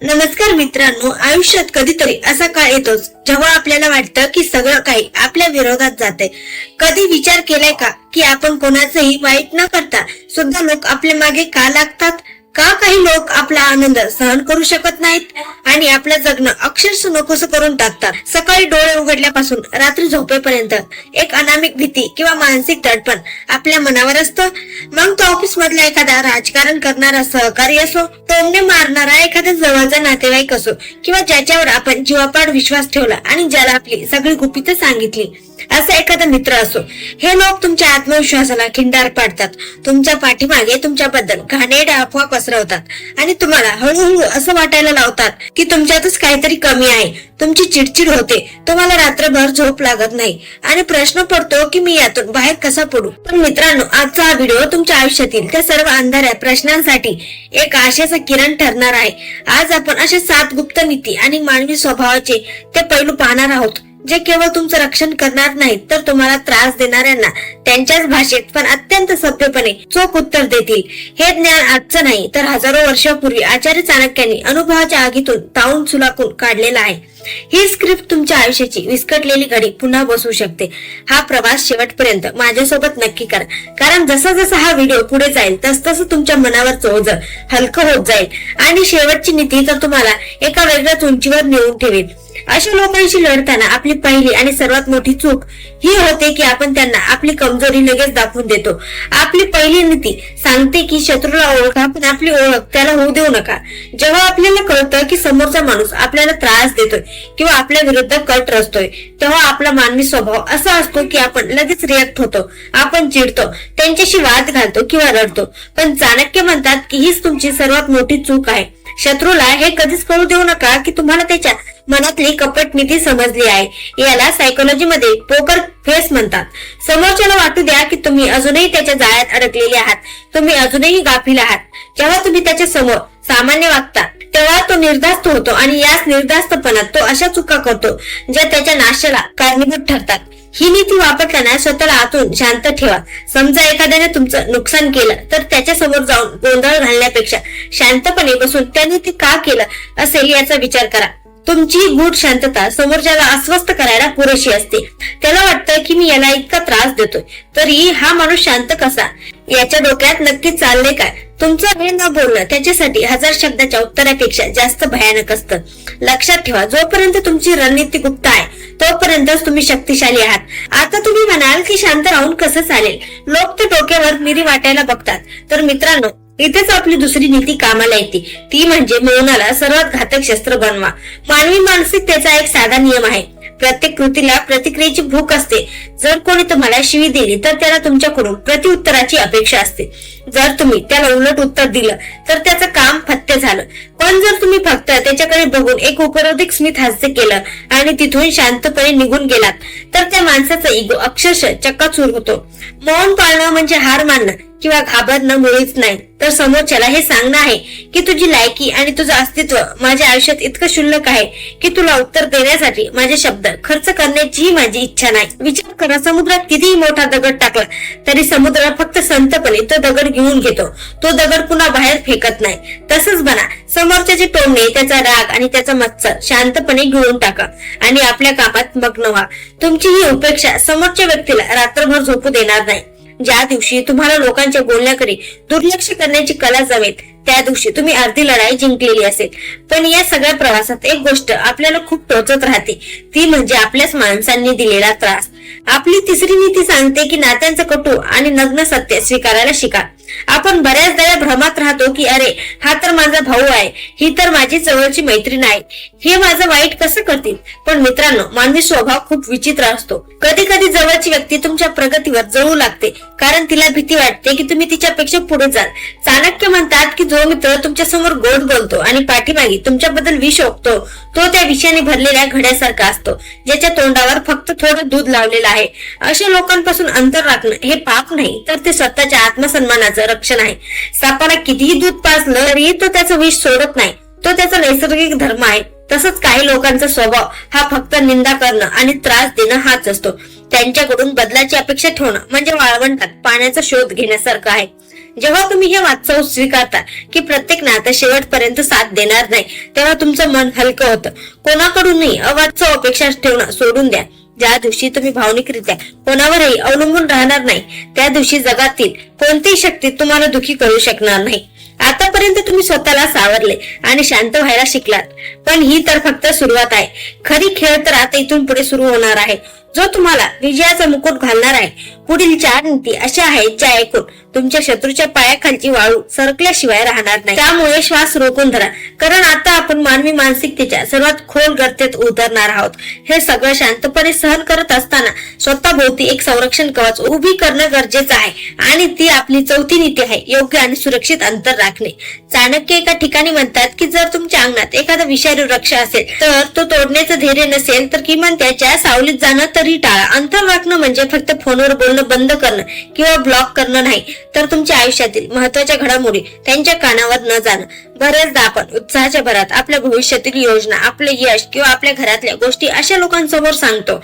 नमस्कार मित्रांनो आयुष्यात कधीतरी असा काळ येतोच जेव्हा आपल्याला वाटतं की सगळं काही आपल्या विरोधात जाते कधी विचार केलाय का की आपण कोणाचंही वाईट न करता सुद्धा लोक आपल्या मागे का लागतात? का काही लोक आपला आनंद सहन करू शकत नाहीत आणि आपलं जगणं अक्षरशः नकोस करून टाकतात. सकाळी डोळे उघडल्यापासून रात्री झोपेपर्यंत एक अनामिक भीती किंवा मानसिक दडपण आपल्या मनावर असतं. मग तो ऑफिस मधला एखादा राजकारण करणारा सहकारी असो टोमणे मारणारा एखादा जवळचा नातेवाईक असो किंवा ज्याच्यावर आपण जीवापाड विश्वास ठेवला आणि ज्याला आपली सगळी गुपितं सांगितली असा एखादा मित्र असो. हे लोक तुमच्या आत्मविश्वासाला खिंडार पाडतात. तुमच्या पाठीमागे तुमच्याबद्दल घाणेरड्या अफवा पसरवतात. आणि तुम्हाला हळूहळू असं वाटायला लावतात की तुमच्यातच काहीतरी कमी आहे. तुमची चिडचिड होते. तुम्हाला रात्रभर झोप लागत नाही. आणि प्रश्न पडतो की मी यातून बाहेर कसा पडू? पण मित्रांनो आजचा हा व्हिडिओ तुमच्या आयुष्यातील त्या सर्व अंधाऱ्या प्रश्नांसाठी एक आशेचा किरण ठरणार आहे. आज आपण अशा सात गुप्त नीती आणि मानवी स्वभावाचे ते पैलू पाहणार आहोत. जे केवळ तुमचं रक्षण करणार नाहीत तर तुम्हाला त्रास देणाऱ्यांना त्यांच्याच भाषेत पण अत्यंत सभ्यपणे चोख उत्तर देतील. हे ज्ञान आजचं नाही तर हजारो वर्षापूर्वी आचार्य चाणक्यांनी अनुभवाच्या आगीतून ताऊन सुलाकून काढलेला आहे. ही स्क्रिप्ट तुमच्या आयुष्याची विस्कटलेली घडी पुन्हा बसू शकते. हा प्रवास शेवटपर्यंत माझ्यासोबत नक्की करा. कारण जसा जसा हा व्हिडिओ पुढे जाईल तस तसं तुमच्या मनावर ओझ हलकं होत जाईल. आणि शेवटची नीती तर तुम्हाला एका वेगळ्याच उंचीवर नेऊन ठेवेल. अशा लोकांशी लढताना आपली पहिली आणि सर्वात मोठी चूक ही होते की आपण त्यांना आपली कमजोरी लगेच दाखवून देतो. आपली पहिली नीती सांगते की शत्रूला ओळखा पण आपली ओळख त्याला होऊ देऊ नका. जेव्हा आपल्याला कळतं की समोरचा माणूस आपल्याला त्रास देतोय किंवा आपल्या विरुद्ध कट रचतोय तेव्हा आपला मानवी स्वभाव असा असतो की आपण लगेच रिॲक्ट होतो. आपण चिडतो त्यांच्याशी वाद घालतो किंवा रडतो. पण चाणक्य म्हणतात की हीच तुमची सर्वात मोठी चूक आहे. शत्रूला हे कधीच कळू देऊ नका की तुम्हाला त्याच्या मनातली कपट नीती समजली आहे. याला सायकोलॉजी मध्ये पोकर फेस म्हणतात. समोरच्याला वाटू द्या की तुम्ही अजूनही त्याच्या जाळ्यात अडकलेले आहात. तुम्ही अजूनही गाफील आहात. जेव्हा तुम्ही त्याच्यासमोर सामान्य वागता तेव्हा तो निर्धास्त होतो आणि याच निर्धास्तपणात तो अशा चुका करतो ज्या त्याच्या नाशाला कारणीभूत ठरतात. ही नीती वापरताना स्वतःला आतून शांत ठेवा. समजा एखाद्याने तुमचं नुकसान केलं तर त्याच्यासमोर जाऊन गोंधळ घालण्यापेक्षा शांतपणे बसून त्याने ते का केलं असेल याचा विचार करा. तुमची गूढ शांतता समोरच्याला अस्वस्थ करायला पुरेशी असते. त्याला वाटतं की मी याला इतका त्रास देतोय. तरी हा माणूस शांत कसा? याच्या डोक्यात नक्की चालले काय? तुमचं हे न बोलणं त्याच्यासाठी हजार शब्दाच्या उत्तरापेक्षा जास्त भयानक असतं. लक्षात ठेवा जोपर्यंत तुमची रणनीती गुप्त आहे तोपर्यंतच तुम्ही शक्तिशाली आहात. आता तुम्ही म्हणाल की शांत राहून कसं चालेल? लोक ते डोक्यावर मिरी वाटायला बघतात. तर मित्रांनो इथेच आपली दुसरी नीती कामाला येते. ती म्हणजे मौनाला सर्वात घातक शस्त्र बनवा. मानवी मानसिकतेचा एक साधा नियम आहे. प्रत्येक कृतीला प्रतिक्रियेची भूक असते. जर कोणी तुम्हाला शिवी दिली तर त्याला तुमच्याकडून प्रतिउत्तराची अपेक्षा असते. जर तुम्ही त्याला उलट उत्तर दिलं तर त्याचं काम फत्ते झालं. पण जर तुम्ही फक्त त्याच्याकडे बघून एक उपरोधिक स्मित हास्य केलं आणि तिथून शांतपणे निघून गेलात तर त्या माणसाचा इगो अक्षरशः चक्काचूर होतो. मौन पाळणं म्हणजे हार मानणं. किंवा घाबरणं मुळीच नाही. तर समोरच्याला हे सांगणं आहे की तुझी लायकी आणि तुझं अस्तित्व माझ्या आयुष्यात इतकं शुल्लक आहे की तुला उत्तर देण्यासाठी माझे शब्द खर्च करण्याची माझी इच्छा नाही. विचार करा समुद्रात कितीही मोठा दगड टाकला तरी समुद्र फक्त संतपणे तो दगड घेऊन घेतो. तो दगड पुन्हा बाहेर फेकत नाही. तसंच बना समोरच्याचे टोमणे त्याचा राग आणि त्याचा मत्सर शांतपणे घेऊन टाका आणि आपल्या कामात मग्न व्हा. तुमची ही उपेक्षा समोरच्या व्यक्तीला रात्रभर झोपू देणार नाही. ज्या दिवशी तुम्हाला लोकांच्या बोलण्याकडे दुर्लक्ष करण्याची कला जमेल त्या दिवशी तुम्ही अर्धी लढाई जिंकलेली असेल. पण या सगळ्या प्रवासात एक गोष्ट आपल्याला खूप टोचत राहते. ती म्हणजे आपल्याच माणसांनी दिलेला त्रास. आपली तिसरी नीती सांगते की नात्यांचं कटू आणि नग्न सत्य स्वीकारायला शिका. आपण बऱ्याचदा या भ्रमात राहतो की अरे हा तर माझा भाऊ आहे. ही तर माझी जवळची मैत्रीण आहे. हे माझं वाईट कसं करतील? पण मित्रांनो मानवी स्वभाव खूप विचित्र असतो. कधी कधी जवळची व्यक्ती तुमच्या प्रगतीवर जळू लागते कारण तिला भीती वाटते की तुम्ही तिच्यापेक्षा पुढे जाल. चाणक्य म्हणतात की जो मित्र तुमच्यासमोर गोड बोलतो आणि पाठीमागे तुमच्याबद्दल विष ओकतो तो त्या विषयाने भरलेल्या घड्यासारखा असतो ज्याच्या तोंडावर फक्त थोडं दूध लावलेलं आहे. अशा लोकांपासून अंतर राखणं हे पाप नाही तर ते स्वतःच्या आत्मसन्मानाचं रक्षण आहे. सापाला कितीही दूध पाजलं तरी तो त्याचं विष सोडत नाही. तो त्याचा नैसर्गिक धर्म आहे. तसंच काही लोकांचा स्वभाव हा फक्त निंदा करणं आणि त्रास देणं हाच असतो. त्यांच्याकडून बदलाची अपेक्षा ठेवणं म्हणजे वाळवंटात पाण्याचा शोध घेण्यासारखं आहे. जेव्हा तुम्ही हे वास्तव स्वीकारता की प्रत्येक नातं शेवटपर्यंत साथ देणार नाही तेव्हा तुमचं मन हलकं होतं. कोणाकडूनही अवास्तव अपेक्षा ठेवणं सोडून द्या. ज्या दिवशी तुम्ही भावनिकरित्या कोणावरही अवलंबून राहणार नाही त्या दिवशी जगातील कोणतीही शक्ती तुम्हाला दुखी करू शकणार नाही. आतापर्यंत तुम्ही स्वतःला सावरले आणि शांत व्हायला शिकलात. पण ही तर फक्त सुरुवात आहे. खरी खेळ तर आता इथून पुढे सुरू होणार आहे. जो तुम्हाला विजयाचा मुकुट घालणार आहे पुढील चार नीती अशा आहेत ज्या ऐकून तुमच्या शत्रूच्या पायाखालची वाळू सरकल्याशिवाय राहणार नाही. त्यामुळे श्वास रोखून धरा. कारण आता आपण मानवी मानसिकतेच्या सर्वात खोल गर्तेत उतरणार आहोत. हे सगळं शांतपणे सहन करत असताना स्वतः भोवती एक संरक्षण कवच उभी करणं गरजेचं आहे आणि ती आपली चौथी नीती आहे योग्य आणि सुरक्षित अंतर राखणे. चाणक्य एका ठिकाणी म्हणतात की जर तुमच्या अंगणात एखादा विषारी वृक्ष असेल तर तो तोडण्याचं धैर्य नसेल तर किमान त्याच्या सावलीत जाणं तरी टाळा. अंतर राखणं म्हणजे फक्त फोनवर बोलणं बंद करणं किंवा ब्लॉक करणं नाही तर तुमच्या आयुष्यातील महत्त्वाच्या घडामोडी त्यांच्या कानावर न जाणं. बरेचदा आपण उत्साहाच्या भरात आपल्या भविष्यातील योजना आपले यश किंवा आपल्या घरातल्या गोष्टी अशा लोकांसमोर सांगतो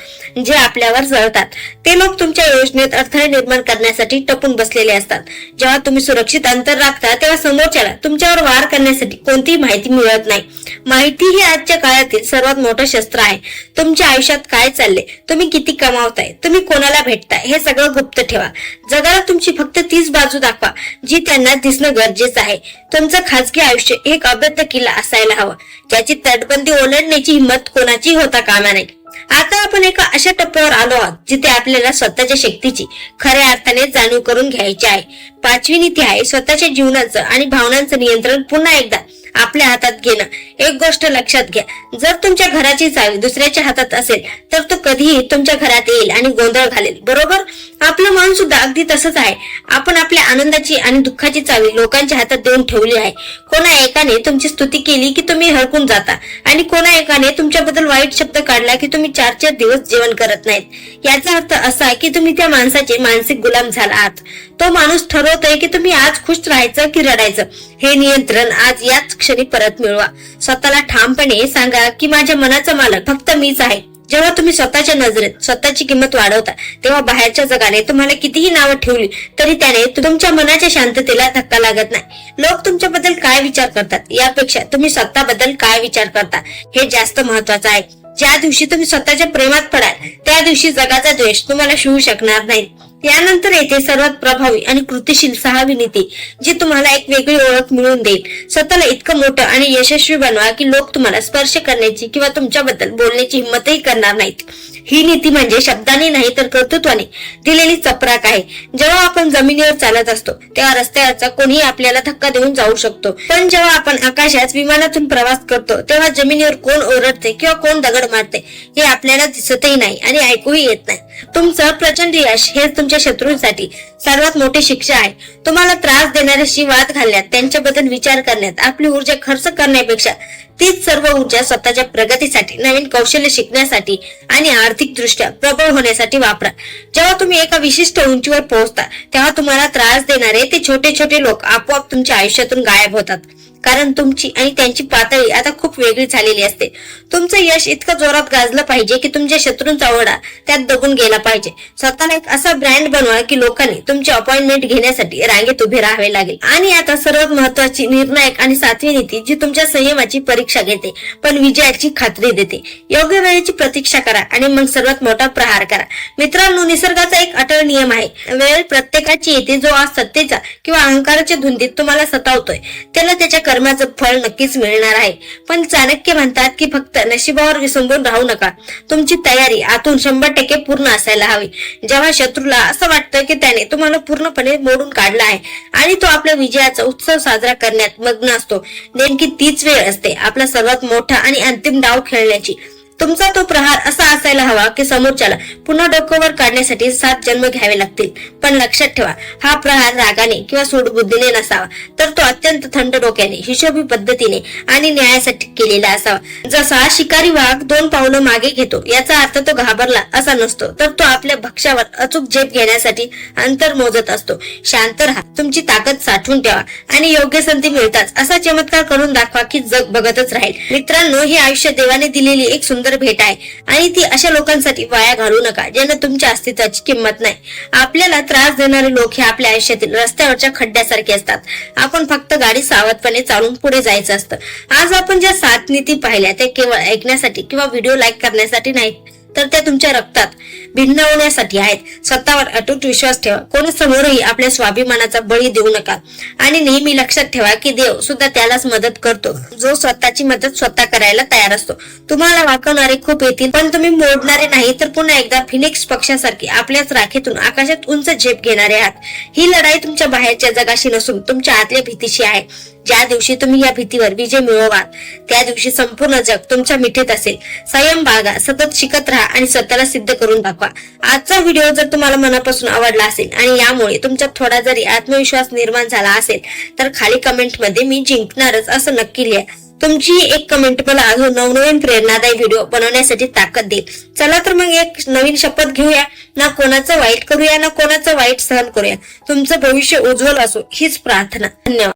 जे आपल्यावर जळतात. ते लोक तुमच्या योजनेत अडथळे निर्माण करण्यासाठी टपून बसलेले असतात. जेव्हा तुम्ही सुरक्षित अंतर राखता तेव्हा समोरच्याला तुमच्यावर वार करण्यासाठी कोणतीही माहिती मिळत नाही. माहिती ही आजच्या काळातील सर्वात मोठं शस्त्र आहे. तुमच्या आयुष्यात काय चालले? तुम्ही किती कमावताय? तुम्ही कोणाला भेटताय? हे सगळं गुप्त ठेवा. जगाला तुमची फक्त तीच बाजू दाखवा जी त्यांना दिसणं गरजेचं आहे. तुमचं खाजगी आयुष्य एक अभेद्य किल्ला असायला हवं. ज्याची तटबंदी ओलांडण्याची हिंमत कोणाची होता कामा नाही. आता आपण एका अशा टप्प्यावर आलो आहोत जिथे आपल्याला स्वतःच्या शक्तीची खऱ्या अर्थाने जाणीव करून घ्यायची आहे. पाचवी नीती आहे. स्वतःच्या जीवनाचं आणि भावनांचं नियंत्रण पुन्हा एकदा आपल्या हातात घेणं. एक गोष्ट लक्षात घ्या. जर तुमच्या घराची चावी दुसऱ्याच्या हातात असेल तर तो कधीही तुमच्या घरात येईल आणि गोंधळ घालेल. बरोबर? आपलं मन सुद्धा अगदी तसंच आहे. आपण आपल्या आनंदाची आणि दुःखाची चावी लोकांच्या हातात देऊन ठेवली आहे. कोणा एकाने तुमची स्तुती केली की तुम्ही हरकून जाता? आणि कोणा एकाने तुमच्याबद्दल वाईट शब्द काढला की तुम्ही चार चार दिवस जेवण करत नाहीत? याचा अर्थ असा की तुम्ही त्या माणसाचे मानसिक गुलाम झाला आहात तो माणूस ठरवतोय की तुम्ही आज खुश राहायचं की रडायचं? हे नियंत्रण आज याच क्षणी परत मिळवा. स्वतःला ठामपणे सांगा की माझ्या मनाचा मालक फक्त मीच आहे. जेव्हा तुम्ही स्वतःच्या नजरेत स्वतःची किंमत वाढवता तेव्हा बाहेरच्या जगाने तुम्हाला कितीही नावं ठेवली तरी त्याने तुमच्या मनाच्या शांततेला धक्का लागत नाही. लोक तुमच्याबद्दल काय विचार करतात? यापेक्षा तुम्ही स्वतःबद्दल काय विचार करता? हे जास्त महत्वाचं आहे. ज्या दिवशी तुम्ही स्वतःच्या प्रेमात पडाल त्या दिवशी जगाचा द्वेष तुम्हाला शिवू शकणार नाही. यानंतर येथे सर्वात प्रभावी आणि कृतिशील सहावी नीती जी तुम्हाला एक वेगळी ओळख मिळवून देईल. स्वतःला इतकं मोठं आणि यशस्वी बनवा की लोक तुम्हाला स्पर्श करण्याची किंवा तुमच्याबद्दल बोलण्याची हिंमतही करणार नाहीत. ही नीती म्हणजे शब्दाने नाही तर कर्तृत्वाने दिलेली चपराक आहे. जेव्हा आपण जमिनीवर चालत असतो तेव्हा रस्त्यावरचा कोणीही आपल्याला धक्का देऊन जाऊ शकतो. पण जेव्हा आपण आकाशात विमानातून प्रवास करतो तेव्हा जमिनीवर कोण ओरडते किंवा कोण दगड मारते हे आपल्याला दिसतही नाही आणि ऐकूही येत नाही. तुमचं प्रचंड यश हेच तुमच्या शत्रूंसाठी सर्वात मोठी शिक्षा आहे. तुम्हाला त्रास देणाऱ्याशी वाद घालण्यात त्यांच्याबद्दल विचार करण्यात आपली ऊर्जा खर्च करण्यापेक्षा तीच सर्व ऊर्जा स्वतःच्या प्रगतीसाठी नवीन कौशल्य शिकण्यासाठी आणि आर्थिक दृष्ट्या प्रबळ होण्यासाठी वापरा. जेव्हा तुम्ही एका विशिष्ट उंचीवर पोहोचता तेव्हा तुम्हाला त्रास देणारे ते छोटे छोटे लोक आपोआप तुमच्या आयुष्यातून गायब होतात. कारण तुमची आणि त्यांची पातळी आता खूप वेगळी झालेली असते. तुमचं यश इतकं जोरात गाजलं पाहिजे की तुमच्या शत्रूंचा ओढा त्यात दबून गेला पाहिजे. स्वतःला एक असा ब्रँड बनवा की लोकांनी तुमची अपॉइंटमेंट घेण्यासाठी रांगेत उभे राहावे लागेल. आणि आता सर्वात महत्वाची निर्णायक आणि सातवी नीती जी तुमच्या संयमाची परीक्षा घेते पण विजयाची खात्री देते. योग्य वेळेची प्रतीक्षा करा आणि मग सर्वात मोठा प्रहार करा. मित्रांनो निसर्गाचा एक अटळ नियम आहे. वेळ प्रत्येकाची येते जो आज सत्तेचा किंवा अहंकाराच्या धुंदीत तुम्हाला सतावतोय. त्याला त्याच्या कर्माचं फळ नक्कीच मिळणार आहे. पण चाणक्य म्हणतात की फक्त नशिबावर विसंबून राहू नका. तुमची तयारी आतून शंभर टक्के पूर्ण असायला हवी. जेव्हा शत्रूला असं वाटतं की त्याने तुम्हाला पूर्णपणे मोडून काढला आहे आणि तो आपल्या विजयाचा उत्सव साजरा करण्यात मग्न असतो. नेमकी तीच वेळ असते. आपला सर्वात मोठा आणि अंतिम डाव खेळण्याची. तुमचा तो प्रहार असा असायला हवा की समोरच्याला पुन्हा डोक्यावर काढण्यासाठी सात जन्म घ्यावे लागतील. पण लक्षात ठेवा हा प्रहार रागाने किंवा सूडबुद्धीने नसावा तर तो अत्यंत थंड डोक्याने हिशोबी पद्धतीने आणि न्यायासाठी केलेला असावा. जसा शिकारी वाघ दोन पावलं मागे घेतो याचा अर्थ तो घाबरला असा नसतो तर तो आपल्या भक्ष्यावर अचूक झेप घेण्यासाठी अंतर मोजत असतो. शांत राहा तुमची ताकद साठवून ठेवा आणि योग्य संधी मिळताच असा चमत्कार करून दाखवा की जग बघतच राहील. मित्रांनो ही आयुष्य देवाने दिलेली एक सुंदर सुंदर भेट आहे. आणि ती अशा लोकांसाठी वाया घालू नका ज्यांना तुमच्या अस्तित्वाची किंमत नाही. आपल्याला त्रास देणारे लोक हे आपल्या आयुष्यातील रस्त्यावरच्या खड्ड्यासारखे असतात. आपण फक्त गाडी सावधपणे चालून पुढे जायचं असतं. आज आपण ज्या सात नीती पाहिल्या त्या केवळ ऐकण्यासाठी किंवा व्हिडिओ लाईक करण्यासाठी नाही तर त्या तुमच्या रक्तात. भिन्नवण्यासाठी आहेत. स्वतःवर अटूट विश्वास ठेवा. कोणी समोरही आपल्या स्वाभिमानाचा बळी देऊ नका. आणि नेहमी लक्षात ठेवा की देव सुद्धा त्यालाच मदत करतो. जो स्वतःची मदत स्वतः करायला तयार असतो. तुम्हाला वाकवणारे खूप येतील पण तुम्ही मोडणारे नाही तर पुन्हा एकदा फिनिक्स पक्षासारखी आपल्याच राखेतून आकाशात उंच झेप घेणारे आहात. ही लढाई तुमच्या बाहेरच्या जगाशी नसून तुमच्या आतल्या भीतीशी आहे. ज्या दिवशी तुम्ही या भीतीवर विजय मिळवाल त्या दिवशी संपूर्ण जग तुमच्या मिठीत असेल. संयम बागा सतत शिकत राहा आणि स्वतःला सिद्ध करून दाखवा. आजचा व्हिडिओ जर तुम्हाला मनापासून आवडला असेल आणि यामुळे तुमच्यात थोडा जरी आत्मविश्वास निर्माण झाला असेल तर खाली कमेंटमध्ये मी जिंकणारच असं नक्की लिहा. तुमची एक कमेंट मला अजून नवनवीन प्रेरणादायी व्हिडिओ बनवण्यासाठी ताकद देईल. चला तर मग एक नवीन शपथ घेऊया. ना कोणाचं वाईट करूया ना कोणाचं वाईट सहन करूया. तुमचं भविष्य उज्ज्वल असो हीच प्रार्थना. धन्यवाद.